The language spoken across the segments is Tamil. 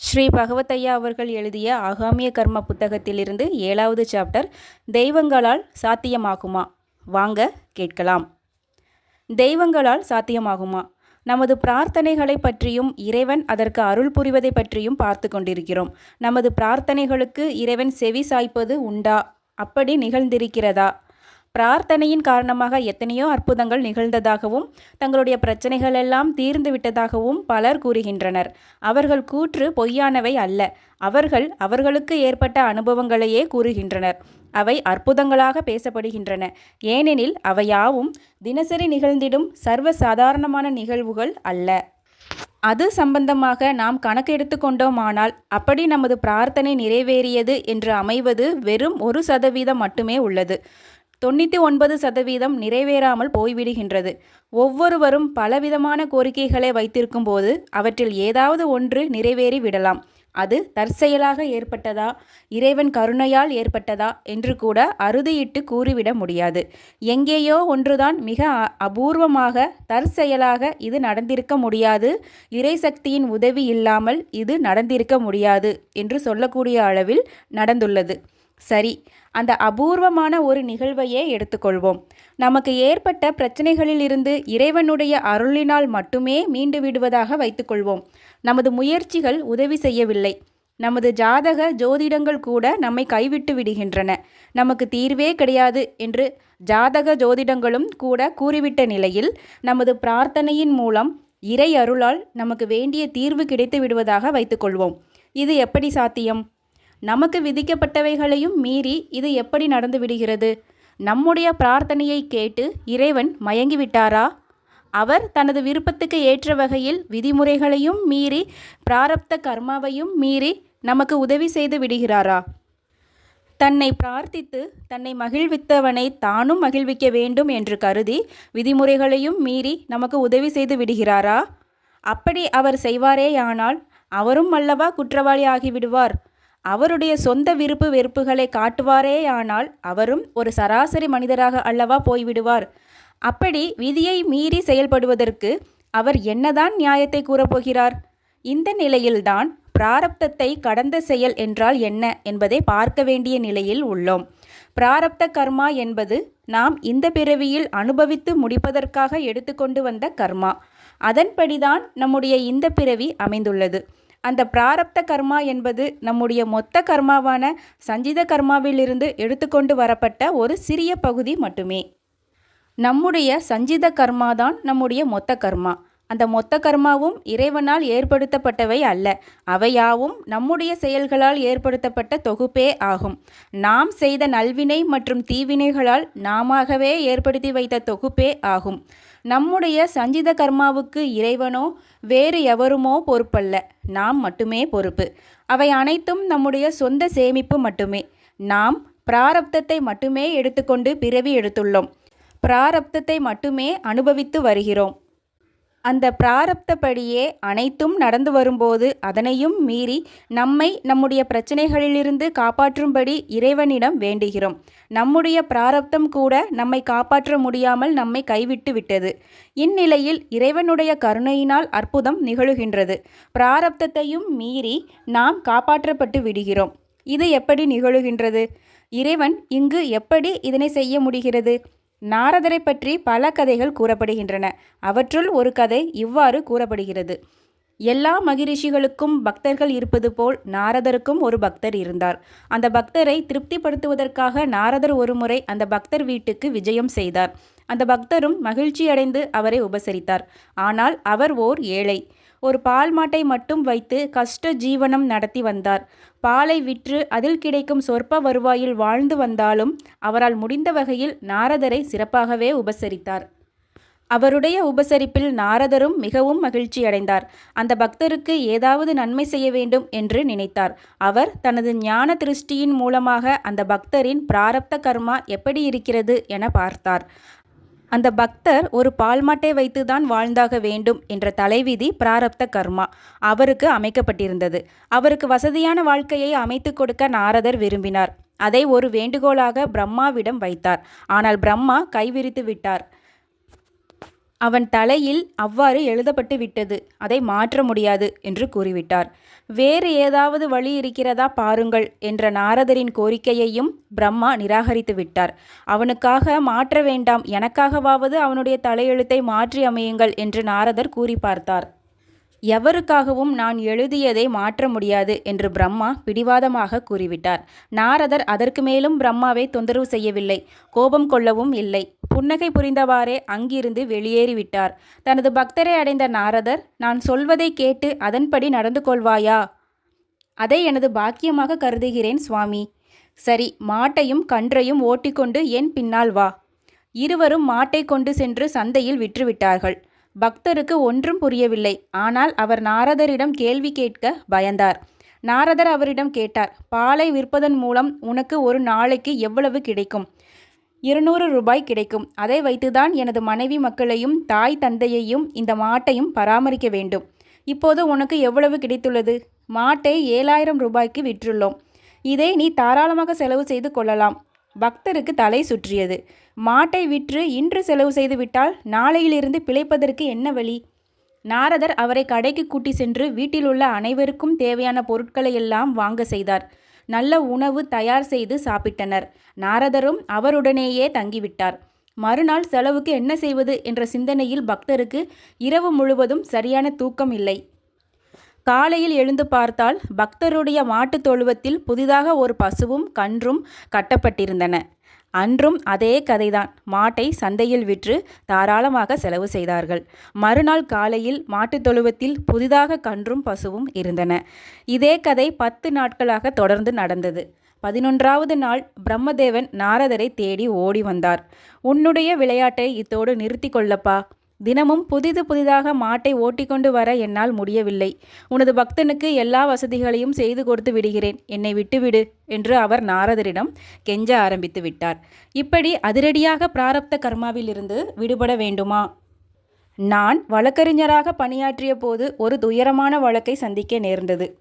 ஸ்ரீ பகவத்தையா அவர்கள் எழுதிய ஆகாமிய கர்ம புத்தகத்திலிருந்து ஏழாவது சாப்டர் தெய்வங்களால் சாத்தியமாகுமா? வாங்க கேட்கலாம். தெய்வங்களால் சாத்தியமாகுமா? நமது பிரார்த்தனைகளை பற்றியும் இறைவன் அதற்கு அருள் புரிவதை பற்றியும் பார்த்து கொண்டிருக்கிறோம். நமது பிரார்த்தனைகளுக்கு இறைவன் செவி சாய்ப்பது உண்டா? அப்படி நிகழ்ந்திருக்கிறதா? பிரார்த்தனையின் காரணமாக எத்தனையோ அற்புதங்கள் நிகழ்ந்ததாகவும் தங்களுடைய பிரச்சனைகள் எல்லாம் தீர்ந்து விட்டதாகவும் பலர் கூறுகின்றனர். அவர்கள் கூற்று பொய்யானவை அல்ல. அவர்கள் அவர்களுக்கு ஏற்பட்ட அனுபவங்களையே கூறுகின்றனர். அவை அற்புதங்களாக பேசப்படுகின்றன. ஏனெனில் அவையாவும் தினசரி நிகழ்ந்திடும் சர்வ சாதாரணமான நிகழ்வுகள் அல்ல. அது சம்பந்தமாக நாம் கணக்கெடுத்து கொண்டோமானால் அப்படி நமது பிரார்த்தனை நிறைவேறியது என்று அமைவது வெறும் ஒரு சதவீதம் மட்டுமே உள்ளது. தொண்ணூற்றி ஒன்பது சதவீதம் நிறைவேறாமல் போய்விடுகின்றது. ஒவ்வொருவரும் பலவிதமான கோரிக்கைகளை வைத்திருக்கும் போது அவற்றில் ஏதாவது ஒன்று நிறைவேறி விடலாம். அது தற்செயலாக ஏற்பட்டதா? இறைவன் கருணையால் ஏற்பட்டதா? என்று கூட அறுதியிட்டு கூறிவிட முடியாது. எங்கேயோ ஒன்றுதான் மிக அ- அபூர்வமாக தற்செயலாக இது நடந்திருக்க முடியாது. இறைசக்தியின் உதவி இல்லாமல் இது நடந்திருக்க முடியாது என்று சொல்லக்கூடிய அளவில் நடந்துள்ளது. சரி அந்த அபூர்வமான ஒரு நிகழ்வையே எடுத்துக்கொள்வோம். நமக்கு ஏற்பட்ட பிரச்சனைகளிலிருந்து இறைவனுடைய அருளினால் மட்டுமே மீண்டு விடுவதாக வைத்துக்கொள்வோம். நமது முயற்சிகள் உதவி செய்யவில்லை. நமது ஜாதக ஜோதிடங்கள் கூட நம்மை கைவிட்டு விடுகின்றன. நமக்கு தீர்வே கிடையாது என்று ஜாதக ஜோதிடங்களும் கூட கூறிவிட்ட நிலையில் நமது பிரார்த்தனையின் மூலம் இறை அருளால் நமக்கு வேண்டிய தீர்வு கிடைத்து விடுவதாக வைத்துக்கொள்வோம். இது எப்படி சாத்தியம்? நமக்கு விதிக்கப்பட்டவைகளையும் மீறி இது எப்படி நடந்து விடுகிறது? நம்முடைய பிரார்த்தனையை கேட்டு இறைவன் மயங்கிவிட்டாரா? அவர் தனது விருப்பத்துக்கு ஏற்ற வகையில் விதிமுறைகளையும் மீறி பிராரப்த கர்மாவையும் மீறி நமக்கு உதவி செய்து விடுகிறாரா? தன்னை பிரார்த்தித்து தன்னை மகிழ்வித்தவனை தானும் மகிழ்விக்க வேண்டும் என்று கருதி விதிமுறைகளையும் மீறி நமக்கு உதவி செய்து விடுகிறாரா? அப்படி அவர் செய்வாரேயானால் அவரும் அல்லவா குற்றவாளி ஆகிவிடுவார். அவருடைய சொந்த விருப்பு வெறுப்புகளை காட்டுவாரேயானால் அவரும் ஒரு சராசரி மனிதராக அல்லவா போய்விடுவார். அப்படி விதியை மீறி செயல்படுவதற்கு அவர் என்னதான் நியாயத்தை கூறப்போகிறார்? இந்த நிலையில்தான் பிராரப்தத்தை கடந்த செயல் என்றால் என்ன என்பதை பார்க்க வேண்டிய நிலையில் உள்ளோம். பிராரப்த கர்மா என்பது நாம் இந்த பிறவியில் அனுபவித்து முடிப்பதற்காக எடுத்துக்கொண்டு வந்த கர்மா. அதன்படிதான் நம்முடைய இந்த பிறவி அமைந்துள்ளது. அந்த பிராரப்த கர்மா என்பது நம்முடைய மொத்த கர்மாவான சஞ்சித கர்மாவிலிருந்து எடுத்துக்கொண்டு வரப்பட்ட ஒரு சிறிய பகுதி மட்டுமே. நம்முடைய சஞ்சித கர்மா தான் நம்முடைய மொத்த கர்மா. அந்த மொத்த கர்மாவும் இறைவனால் ஏற்படுத்தப்பட்டவை அல்ல. அவையாவும் நம்முடைய செயல்களால் ஏற்படுத்தப்பட்ட தொகுப்பே ஆகும். நாம் செய்த நல்வினை மற்றும் தீவினைகளால் நாமாகவே ஏற்படுத்தி வைத்த தொகுப்பே ஆகும். நம்முடைய சஞ்சித கர்மாவுக்கு இறைவனோ வேறு எவருமோ பொறுப்பல்ல. நாம் மட்டுமே பொறுப்பு. அவை அனைத்தும் நம்முடைய சொந்த சேமிப்பு மட்டுமே. நாம் பிராரப்தத்தை மட்டுமே எடுத்துக்கொண்டு பிறவி எடுத்துள்ளோம். பிராரப்தத்தை மட்டுமே அனுபவித்து வருகிறோம். அந்த பிராரப்தப்படியே அனைத்தும் நடந்து வரும்போது அதனையும் மீறி நம்மை நம்முடைய பிரச்சனைகளிலிருந்து காப்பாற்றும்படி இறைவனிடம் வேண்டுகிறோம். நம்முடைய பிராரப்தம் கூட நம்மை காப்பாற்ற முடியாமல் நம்மை கைவிட்டு விட்டது. இந்நிலையில் இறைவனுடைய கருணையினால் அற்புதம் நிகழுகின்றது. பிராரப்தத்தையும் மீறி நாம் காப்பாற்றப்பட்டு விடுகிறோம். இது எப்படி நிகழுகின்றது? இறைவன் இங்கு எப்படி இதனை செய்ய முடிகிறது? நாரதரை பற்றி பல கதைகள் கூறப்படுகின்றன. அவற்றுள் ஒரு கதை இவ்வாறு கூறப்படுகிறது. எல்லா மகிரிஷிகளுக்கும் பக்தர்கள் இருப்பது போல் நாரதருக்கும் ஒரு பக்தர் இருந்தார். அந்த பக்தரை திருப்திப்படுத்துவதற்காக நாரதர் ஒருமுறை அந்த பக்தர் வீட்டுக்கு விஜயம் செய்தார். அந்த பக்தரும் மகிழ்ச்சியடைந்து அவரை உபசரித்தார். ஆனால் அவர் ஓர் ஏழை. ஒரு பால் மாட்டை மட்டும் வைத்து கஷ்ட ஜீவனம் நடத்தி வந்தார். பாலை விற்று அதில் கிடைக்கும் சொற்ப வருவாயில் வாழ்ந்து வந்தாலும் அவரால் முடிந்த வகையில் நாரதரை சிறப்பாகவே உபசரித்தார். அவருடைய உபசரிப்பில் நாரதரும் மிகவும் மகிழ்ச்சி அடைந்தார். அந்த பக்தருக்கு ஏதாவது நன்மை செய்ய வேண்டும் என்று நினைத்தார். அவர் தனது ஞான திருஷ்டியின் மூலமாக அந்த பக்தரின் பிராரப்த கர்மா எப்படி இருக்கிறது என பார்த்தார். அந்த பக்தர் ஒரு பால்மாட்டை வைத்துதான் வாழ்ந்தாக வேண்டும் என்ற தலைவிதி பிராரப்த கர்மா அவருக்கு அமைக்கப்பட்டிருந்தது. அவருக்கு வசதியான வாழ்க்கையை அமைத்து கொடுக்க நாரதர் விரும்பினார். அதை ஒரு வேண்டுகோளாக பிரம்மாவிடம் வைத்தார். ஆனால் பிரம்மா கைவிரித்து விட்டார். அவன் தலையில் அவ்வாறு எழுதப்பட்டு விட்டது. அதை மாற்ற முடியாது என்று கூறிவிட்டார். வேறு ஏதாவது வழி இருக்கிறதா பாருங்கள் என்ற நாரதரின் கோரிக்கையையும் பிரம்மா நிராகரித்து விட்டார். அவனுக்காக மாற்ற வேண்டாம். எனக்காகவாவது அவனுடைய தலையெழுத்தை மாற்றி அமையுங்கள் என்று நாரதர் கூறி பார்த்தார். எவருக்காகவும் நான் எழுதியதை மாற்ற முடியாது என்று பிரம்மா பிடிவாதமாக கூறிவிட்டார். நாரதர் அதற்கு மேலும் பிரம்மாவை தொந்தரவு செய்யவில்லை. கோபம் கொள்ளவும் இல்லை. புன்னகை புரிந்தவாறே அங்கிருந்து வெளியேறிவிட்டார். தனது பக்தரை அடைந்த நாரதர் நான் சொல்வதை கேட்டு அதன்படி நடந்து கொள்வாயா? அதை எனது பாக்கியமாக கருதுகிறேன் சுவாமி. சரி மாட்டையும் கன்றையும் ஓட்டிக்கொண்டு என் பின்னால் வா இருவரும் மாட்டை கொண்டு சென்று சந்தையில் விற்றுவிட்டார்கள். பக்தருக்கு ஒன்றும் புரியவில்லை. ஆனால் அவர் நாரதரிடம் கேள்வி கேட்க பயந்தார். நாரதர் அவரிடம் கேட்டார் பாலை விற்பதன் மூலம் உனக்கு ஒரு நாளைக்கு எவ்வளவு கிடைக்கும்? இருநூறு ரூபாய் கிடைக்கும். அதை வைத்துதான் எனது மனைவி மக்களையும் தாய் தந்தையையும் இந்த மாட்டையும் பராமரிக்க வேண்டும். இப்போது உனக்கு எவ்வளவு கிடைத்துள்ளது? மாட்டை ஏழாயிரம் ரூபாய்க்கு விற்றுள்ளோம். இதை நீ தாராளமாக செலவு செய்து கொள்ளலாம். பக்தருக்கு தலை சுற்றியது. மாட்டை விற்று இன்று செலவு செய்து விட்டால் நாளையிலிருந்து பிழைப்பதற்கு என்ன வழி? நாரதர் அவரை கடைக்கு கூட்டி சென்று வீட்டில் உள்ள அனைவருக்கும் தேவையான பொருட்களை எல்லாம் வாங்க செய்தார். நல்ல உணவு தயார் செய்து சாப்பிட்டனர். நாரதரும் அவருடனேயே தங்கிவிட்டார். மறுநாள் செலவுக்கு என்ன செய்வது என்ற சிந்தனையில் பக்தருக்கு இரவு முழுவதும் சரியான தூக்கம் இல்லை. காலையில் எழுந்து பார்த்தால் பக்தருடைய மாட்டுத் தொழுவத்தில் புதிதாக ஒரு பசுவும் கன்றும் கட்டப்பட்டிருந்தன. அன்றும் அதே கதைதான். மாட்டை சந்தையில் விற்று தாராளமாக செலவு செய்தார்கள். மறுநாள் காலையில் மாட்டுத் தொழுவத்தில் புதிதாக கன்றும் பசுவும் இருந்தன. இதே கதை பத்து நாட்களாக தொடர்ந்து நடந்தது. பதினொன்றாவது நாள் பிரம்மதேவன் நாரதரை தேடி ஓடி வந்தார். உன்னுடைய விளையாட்டை இத்தோடு நிறுத்தி கொள்ளப்பா. தினமும் புதிது புதிதாக மாட்டை ஓட்டிக்கொண்டு வர என்னால் முடியவில்லை. உனது பக்தனுக்கு எல்லா வசதிகளையும் செய்து கொடுத்து விடுகிறேன். என்னை விட்டுவிடு என்று அவர் நாரதரிடம் கெஞ்ச ஆரம்பித்து விட்டார். இப்படி அதிரடியாக பிராரப்த கர்மாவிலிருந்து விடுபட வேண்டுமா? நான் வழக்கறிஞராக பணியாற்றிய போது ஒரு துயரமான வழக்கை சந்திக்க நேர்ந்தது.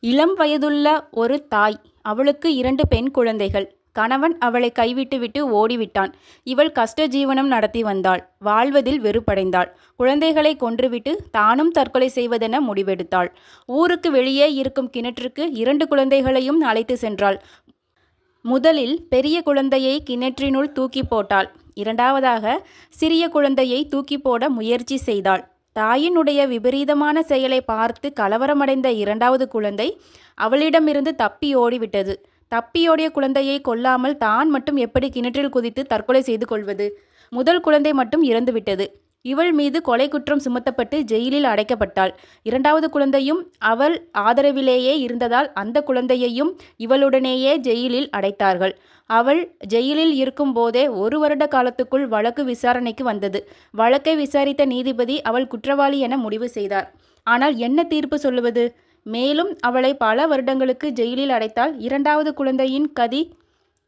இளம் வயதுள்ள ஒரு தாய் அவளுக்கு இரண்டு பெண் குழந்தைகள். கணவன் அவளை கைவிட்டுவிட்டு ஓடிவிட்டான். இவள் கஷ்ட ஜீவனம் நடத்தி வந்தாள். வாழ்வதில் வெறுப்படைந்தாள். குழந்தைகளை கொன்றுவிட்டு தானும் தற்கொலை செய்வதென முடிவெடுத்தாள். ஊருக்கு வெளியே இருக்கும் கிணற்றுக்கு இரண்டு குழந்தைகளையும் அழைத்து சென்றாள். முதலில் பெரிய குழந்தையை கிணற்றினுள் தூக்கி போட்டாள். இரண்டாவதாக சிறிய குழந்தையை தூக்கி போட முயற்சி செய்தாள். தாயினுடைய விபரீதமான செயலை பார்த்து கலவரமடைந்த இரண்டாவது குழந்தை அவளிடமிருந்து தப்பி ஓடிவிட்டது. தப்பியோடைய குழந்தையை கொல்லாமல் தான் மட்டும் எப்படி கிணற்றில் குதித்து தற்கொலை செய்து கொள்வது? முதல் குழந்தை மட்டும் இறந்துவிட்டது இவள் மீது கொலை குற்றம் சுமத்தப்பட்டு ஜெயிலில் அடைக்கப்பட்டாள். இரண்டாவது குழந்தையும் அவள் ஆதரவிலேயே இருந்ததால் அந்த குழந்தையையும் இவளுடனேயே ஜெயிலில் அடைத்தார்கள். அவள் ஜெயிலில் இருக்கும்போதே ஒரு வருட காலத்துக்குள் வழக்கு விசாரணைக்கு வந்தது. வழக்கை விசாரித்த நீதிபதி அவள் குற்றவாளி என முடிவு செய்தார். ஆனால் என்ன தீர்ப்பு சொல்லுவது? மேலும் அவளை பல வருடங்களுக்கு ஜெயிலில் அடைத்தால் இரண்டாவது குழந்தையின் கதி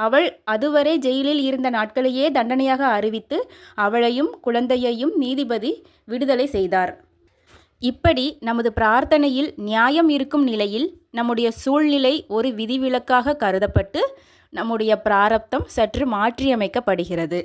அவள் அதுவரை ஜெயிலில் இருந்த நாட்களையே தண்டனையாக அறிவித்து அவளையும் குழந்தையையும் நீதிபதி விடுதலை செய்தார். இப்படி நமது பிரார்த்தனையில் நியாயம் இருக்கும் நிலையில் நம்முடைய சூழ்நிலை ஒரு விதிவிலக்காக கருதப்பட்டு நம்முடைய பிராரப்தம் சற்று மாற்றியமைக்கப்படுகிறது.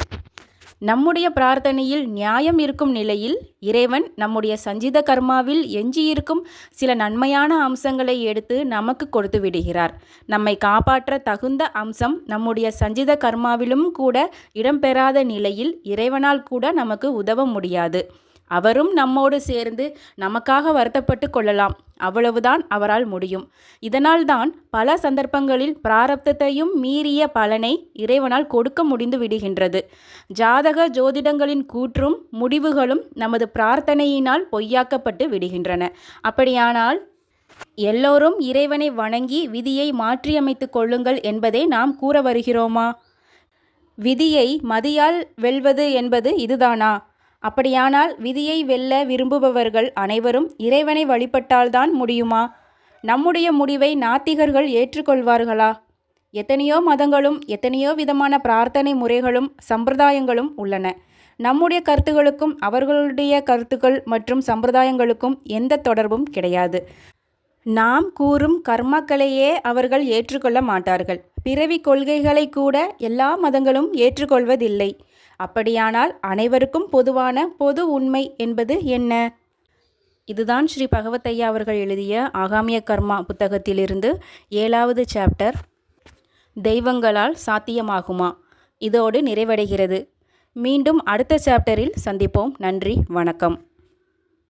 நம்முடைய பிரார்த்தனையில் நியாயம் இருக்கும் நிலையில் இறைவன் நம்முடைய சஞ்சித கர்மாவில் எஞ்சியிருக்கும் சில நன்மையான அம்சங்களை எடுத்து நமக்கு கொடுத்து விடுகிறார். நம்மை காப்பாற்ற தகுந்த அம்சம் நம்முடைய சஞ்சித கர்மாவிலும் கூட இடம்பெறாத நிலையில் இறைவனால் கூட நமக்கு உதவ முடியாது. அவரும் நம்மோடு சேர்ந்து நமக்காக வருத்தப்பட்டு கொள்ளலாம். அவ்வளவுதான் அவரால் முடியும். இதனால்தான் பல சந்தர்ப்பங்களில் பிராரப்தத்தையும் மீறிய பலனை இறைவனால் கொடுக்க முடிந்து விடுகின்றது. ஜாதக ஜோதிடங்களின் கூற்றும் முடிவுகளும் நமது பிரார்த்தனையினால் பொய்யாக்கப்பட்டு விடுகின்றன. அப்படியானால் எல்லோரும் இறைவனை வணங்கி விதியை மாற்றியமைத்து கொள்ளுங்கள் என்பதை நாம் கூற வருகிறோமா? விதியை மதியால் வெல்வது என்பது இதுதானா? அப்படியானால் விதியை வெல்ல விரும்புபவர்கள் அனைவரும் இறைவனை வழிபட்டால்தான் முடியுமா? நம்முடைய முடிவை நாத்திகர்கள் ஏற்றுக்கொள்வார்களா? எத்தனையோ மதங்களும் எத்தனையோ விதமான பிரார்த்தனை முறைகளும் சம்பிரதாயங்களும் உள்ளன. நம்முடைய கருத்துகளுக்கும் அவர்களுடைய கருத்துக்கள் மற்றும் சம்பிரதாயங்களுக்கும் எந்த தொடர்பும் கிடையாது. நாம் கூறும் கர்மாக்களையே அவர்கள் ஏற்றுக்கொள்ள மாட்டார்கள். பிறவி கொள்கைகளை கூட எல்லா மதங்களும் ஏற்றுக்கொள்வதில்லை. அப்படியானால் அனைவருக்கும் பொதுவான பொது உண்மை என்பது என்ன? இதுதான் ஸ்ரீ பகவத்தையா அவர்கள் எழுதிய ஆகாமிய கர்மா புத்தகத்திலிருந்து ஏழாவது சாப்டர். தெய்வங்களால் சாத்தியமாகுமா? இதோடு நிறைவடைகிறது. மீண்டும் அடுத்த சாப்டரில் சந்திப்போம். நன்றி வணக்கம்.